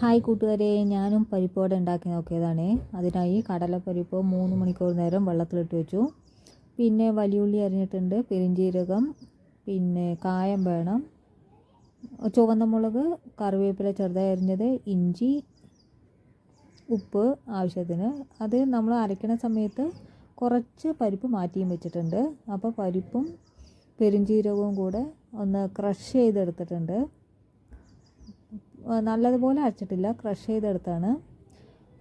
Hi കൂട്ടുകാരെ ഞാനും പരിപ്പോടെ ഉണ്ടാക്കി നോക്കിയതാണ്. അതിനായി കടലപ്പരിപ്പ് മൂന്ന് മണിക്കൂർ നേരം വെള്ളത്തിലിട്ട് വെച്ചു. പിന്നെ വലിയുള്ളി അരിഞ്ഞിട്ടുണ്ട് പെരിഞ്ചീരകം പിന്നെ കായം വേണം ചുവന്ന മുളക് കറിവേപ്പില ചെറുതായി അരിഞ്ഞത് ഇഞ്ചി ഉപ്പ് ആവശ്യത്തിന്. അത് നമ്മൾ അരയ്ക്കണ സമയത്ത് കുറച്ച് പരിപ്പ് മാറ്റിയും വെച്ചിട്ടുണ്ട്. അപ്പോൾ പരിപ്പും പെരിഞ്ചീരകവും കൂടെ ഒന്ന് ക്രഷ് ചെയ്തെടുത്തിട്ടുണ്ട്. നല്ലതുപോലെ അരച്ചിട്ടില്ല. ക്രഷ് ചെയ്തെടുത്താണ്.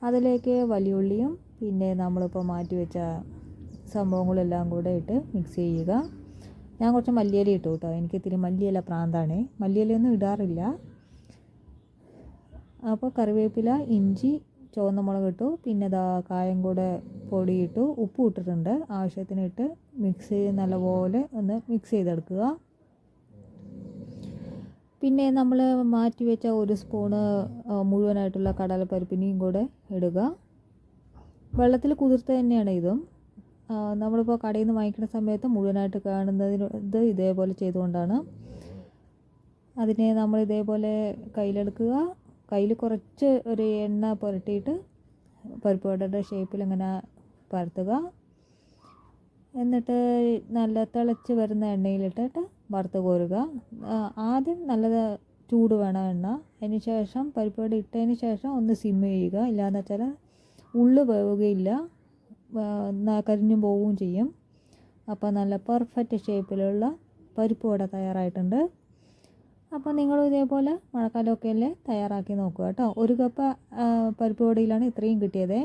അതിലേക്ക് വലിയുള്ളിയും പിന്നെ നമ്മളിപ്പോൾ മാറ്റി വെച്ച സംഭവങ്ങളെല്ലാം കൂടെ ഇട്ട് മിക്സ് ചെയ്യുക. ഞാൻ കുറച്ച് മല്ലിയില ഇട്ടു കേട്ടോ. എനിക്ക് ഇത്തിരി മല്ലിയില പ്രാന്താണ്. മല്ലിയിലയൊന്നും ഇടാറില്ല. അപ്പോൾ കറിവേപ്പില ഇഞ്ചി ചുവന്ന മുളക് ഇട്ടു. പിന്നെ ദാ കായം കൂടെ പൊടിയിട്ടു ഉപ്പ് ഇട്ടിട്ടുണ്ട്. ആവശ്യത്തിന് ഇട്ട് മിക്സ് ചെയ്ത് നല്ലപോലെ ഒന്ന് മിക്സ് ചെയ്തെടുക്കുക. പിന്നെ നമ്മൾ മാറ്റി വെച്ച ഒരു സ്പൂണ് മുഴുവനായിട്ടുള്ള കടലപ്പരിപ്പിനെയും കൂടെ ഇടുക. വെള്ളത്തിൽ കുതിർത്ത് തന്നെയാണ് ഇതും. നമ്മളിപ്പോൾ കടയിൽ നിന്ന് വാങ്ങിക്കുന്ന സമയത്ത് മുഴുവനായിട്ട് കാണുന്നതിന് ഇത് ഇതേപോലെ ചെയ്തുകൊണ്ടാണ്. അതിനെ നമ്മൾ ഇതേപോലെ കയ്യിലെടുക്കുക. കയ്യിൽ കുറച്ച് ഒരു എണ്ണ പുരട്ടിയിട്ട് പരിപ്പ് ഷേപ്പിൽ ഇങ്ങനെ പരത്തുക. എന്നിട്ട് നല്ല തിളച്ച് വരുന്ന എണ്ണയിലിട്ടിട്ട് വറുത്ത് കോരുക. ആദ്യം നല്ല ചൂട് വേണം എണ്ണ. അതിന് ശേഷം പരിപ്പ് വട ഇട്ടതിന് ശേഷം ഒന്ന് സിം ചെയ്യുക. ഇല്ലാന്ന് വെച്ചാൽ ഉള്ളു വേവുകയില്ല. കരിഞ്ഞു പോവുകയും ചെയ്യും. അപ്പോൾ നല്ല പെർഫെക്റ്റ് ഷേപ്പിലുള്ള പരിപ്പ് വട തയ്യാറായിട്ടുണ്ട്. അപ്പോൾ നിങ്ങളും ഇതേപോലെ മഴക്കാലമൊക്കെ അല്ലേ തയ്യാറാക്കി നോക്കുക കേട്ടോ ഒരു കപ്പ് പരിപ്പ് വടയിലാണ് ഇത്രയും കിട്ടിയത്.